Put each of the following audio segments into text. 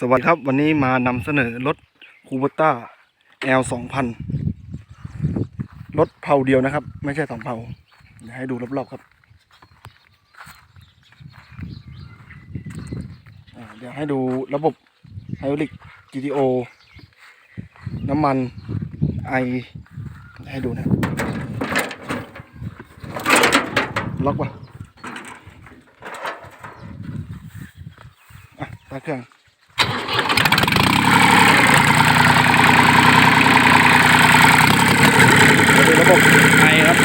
สวัสดีครับวันนี้มานำเสนอรถคูเบต้า L สองพันรถเผาเดียวนะครับ ไม่ใช่สองเผาเดี๋ยวให้ดูรอบๆครับเดี๋ยวให้ดูระบบไฮดรอลิก GTO น้ำมันไอให้ดูนะล็อกป่ะอะตาเครื่อง จะเป็นระบบไอครับ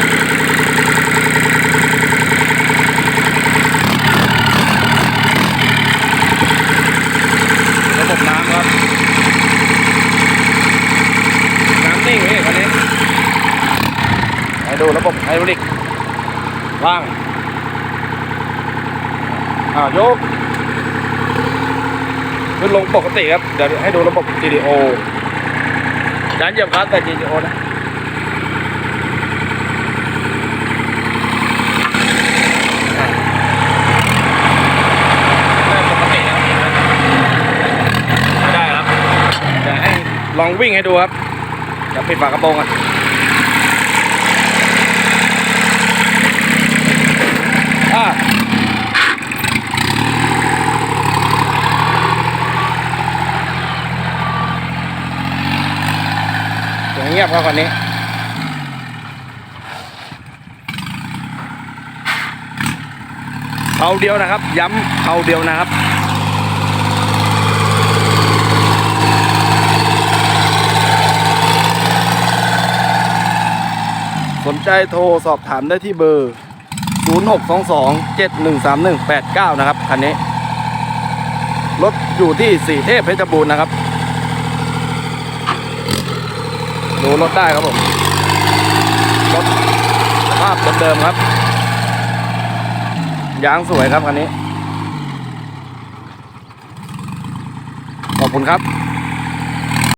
ระบบน้ำครับ น้ำนิ่งนี่คันนี้ให้ ดูระบบไฮดรอลิกว่างอ่ายกขึ้นลงปกติครับ เดี๋ยวให้ดูระบบ GDO จานเหยียบคลัสแต่ GDO นะได้ปกติครับไม่ได้ครับเดี๋ยวให้ลองวิ่งให้ดูครับเดี๋ยวปิดฝากระโปรงก่อนอ่า เงเงียบครับคันนี้เผาเดียวนะครับ ย้ำเผาเดียวนะครับสนใจโทรสอบถามได้ที่เบอร์ 0622 713189 นะครับ คันนี้ รถอยู่ที่สีเทพเพชรบูรณ์นะครับ ดูรถได้ครับผม รถสภาพเดิมๆครับ ยางสวยครับคันนี้ ขอบคุณครับ